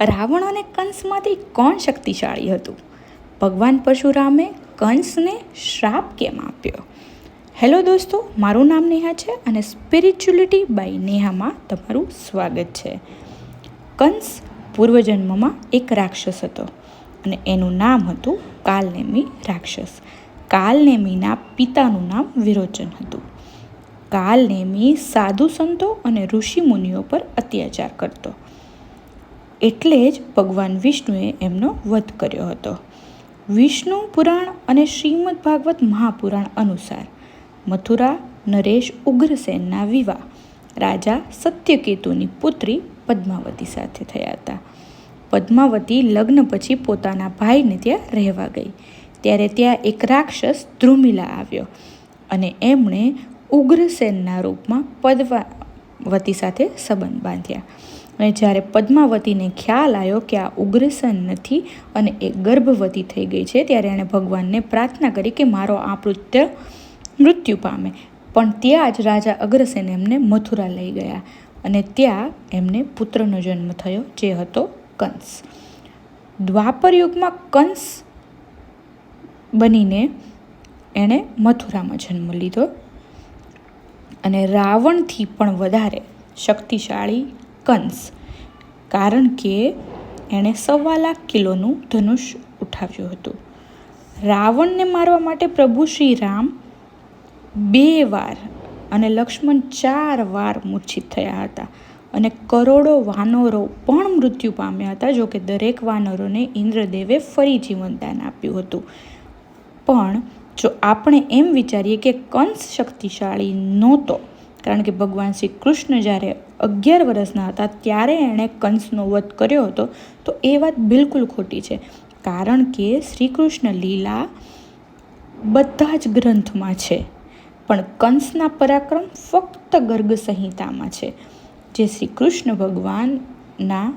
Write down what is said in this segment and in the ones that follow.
રાવણ અને કંસમાંથી કોણ શક્તિશાળી હતું? ભગવાન પરશુરામે કંસને શ્રાપ કેમ આપ્યો? હેલો દોસ્તો, મારું નામ નેહા છે અને સ્પિરિચ્યુલિટી બાય નેહામાં તમારું સ્વાગત છે. કંસ પૂર્વજન્મમાં એક રાક્ષસ હતો અને એનું નામ હતું કાલનેમી રાક્ષસ. કાલનેમીના પિતાનું નામ વિરોચન હતું. કાલનેમી સાધુ સંતો અને ઋષિ મુનિઓ પર અત્યાચાર કરતો. એટલે જ ભગવાન વિષ્ણુએ એમનો વધ કર્યો હતો. વિષ્ણુ પુરાણ અને શ્રીમદ ભાગવત મહાપુરાણ અનુસાર મથુરા, નરેશ ઉગ્રસેનના વિવાહ, રાજા સત્યકેતુની પુત્રી પદ્માવતી સાથે થયા હતા. પદ્માવતી લગ્ન પછી પોતાના ભાઈને ત્યાં રહેવા ગઈ. ત્યારે ત્યાં એક રાક્ષસ ધ્રુમિલા આવ્યો અને એમણે ઉગ્રસેનના રૂપમાં પદ્માવતી સાથે સંબંધ બાંધ્યા. અને જ્યારે પદ્માવતીને ખ્યાલ આવ્યો કે આ ઉગ્રસેન નથી અને એ ગર્ભવતી થઈ ગઈ છે, ત્યારે એણે ભગવાનને પ્રાર્થના કરી કે મારો આ મૃત્ય મૃત્યુ પામે. પણ ત્યાં જ રાજા અગ્રસેન એમને મથુરા લઈ ગયા અને ત્યાં એમને પુત્રનો જન્મ થયો, જે હતો કંસ. દ્વાપર યુગમાં કંસ બનીને એણે મથુરામાં જન્મ લીધો અને રાવણથી પણ વધારે શક્તિશાળી કંસ કારણ કે એણે સવા લાખ કિલોનું ધનુષ ઉઠાવ્યું હતું. રાવણને મારવા માટે પ્રભુ શ્રી રામ બે વાર અને લક્ષ્મણ ચાર વાર મૂર્છિત થયા હતા અને કરોડો વાનરો પણ મૃત્યુ પામ્યા હતા, જો કે દરેક વાનરોને ઇન્દ્રદેવે ફરી જીવનદાન આપ્યું હતું. પણ જો આપણે એમ વિચારીએ કે કંસ શક્તિશાળી નહોતો, કારણ કે ભગવાન શ્રી કૃષ્ણ જ્યારે અગિયાર વર્ષના હતા ત્યારે એણે કંસનો વધ કર્યો હતો, તો એ વાત બિલકુલ ખોટી છે. કારણ કે શ્રીકૃષ્ણ લીલા બધા જ ગ્રંથમાં છે, પણ કંસના પરાક્રમ ફક્ત ગર્ગ સંહિતામાં છે, જે શ્રી કૃષ્ણ ભગવાનના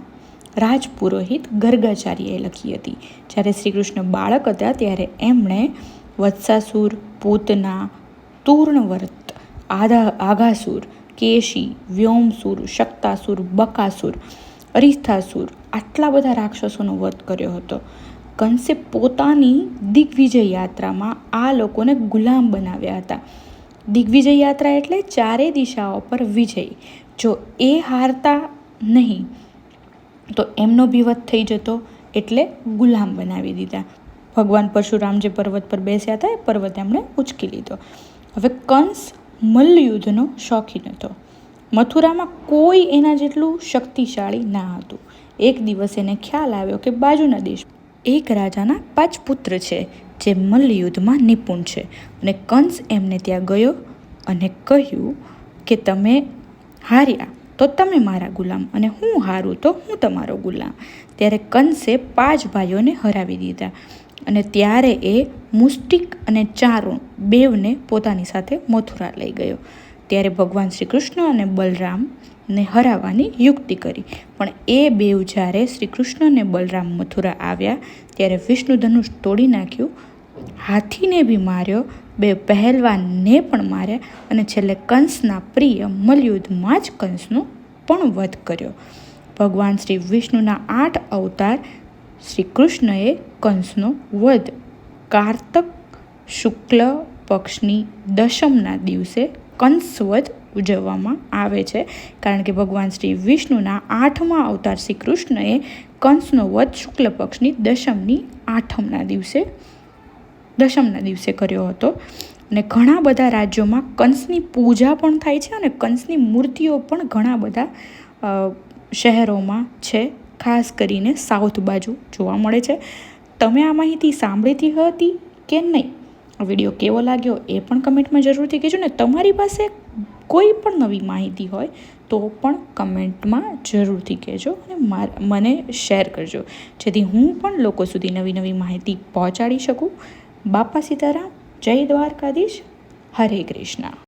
રાજપુરોહિત ગર્ગાચાર્યએ લખી હતી. જ્યારે શ્રી કૃષ્ણ બાળક હતા, ત્યારે એમણે વત્સાસુર, પૂતના, તૂર્ણવર્ત આધા આઘાસુર કેશી, વ્યોમસુર, શક્તાસુર, બકાસુર અરિસ્થાસુર આટલા બધા રાક્ષસોનો વધ કર્યો હતો. કંસે પોતાની દિગ્વિજય યાત્રામાં આ લોકોને ગુલામ બનાવ્યા હતા. દિગ્વિજય યાત્રા એટલે ચારે દિશાઓ પર વિજય. જો એ હારતા નહીં, તો એમનો બી વધ થઈ જતો એટલે ગુલામ બનાવી દીધા. ભગવાન પરશુરામ જે પર્વત પર બેસ્યા હતા, એ પર્વત એમણે ઉચકી લીધો. હવે કંસ મલ્લયુદ્ધનો શોખીન હતો. મથુરામાં કોઈ એના જેટલું શક્તિશાળી ના હતું. એક દિવસ એને ખ્યાલ આવ્યો કે બાજુના દેશ એક રાજાના પાંચ પુત્ર છે, જે મલ્લયુદ્ધમાં નિપુણ છે. અને કંસ એમને ત્યાં ગયો અને કહ્યું કે તમે હાર્યા, તો તમે મારા ગુલામ અને હું હારું, તો હું તમારો ગુલામ. ત્યારે કંસે પાંચ ભાઈઓને હરાવી દીધા. અને ત્યારે એ મુષ્ટિક અને ચારું બેવને પોતાની સાથે મથુરા લઈ ગયો. ત્યારે ભગવાન શ્રી કૃષ્ણ અને બલરામને હરાવવાની યુક્તિ કરી. પણ એ બેવ જ્યારે શ્રી કૃષ્ણ અને બલરામ મથુરા આવ્યા, ત્યારે વિષ્ણુ ધનુષ તોડી નાખ્યું. હાથીને બી માર્યો, બે પહેલવાનને પણ માર્યા અને છેલ્લે કંસના પ્રિય મલયુદ્ધમાં જ કંસનો પણ વધ કર્યો. ભગવાન શ્રી વિષ્ણુના આઠ અવતાર શ્રી કૃષ્ણએ કંસનો વધ કારતક શુક્લ પક્ષની દશમના દિવસે કંસવધ ઉજવવામાં આવે છે. કારણ કે ભગવાન શ્રી વિષ્ણુના આઠમા અવતાર શ્રી કૃષ્ણએ કંસનો વધ શુક્લ પક્ષની દશમની આઠમના દિવસે, દશમના દિવસે કર્યો હતો. અને ઘણા બધા રાજ્યોમાં કંસની પૂજા પણ થાય છે અને કંસની મૂર્તિઓ પણ ઘણા બધા શહેરોમાં છે. ખાસ કરીને સાઉથ બાજુ જોવા મળે છે. તમે આ માહિતી સાંભળીતી હતી કે નહીં? વીડિયો કેવો લાગ્યો એ પણ કમેન્ટમાં જરૂરથી કહેજો ને. તમારી પાસે કોઈ પણ નવી માહિતી હોય તો પણ કમેન્ટમાં જરૂરથી કહેજો અને મને શેર કરજો. જેથી હું પણ લોકો સુધી નવી નવી માહિતી પહોંચાડી શકું. બાપા સીતારામ, જય દ્વારકાધીશ, હરે કૃષ્ણ.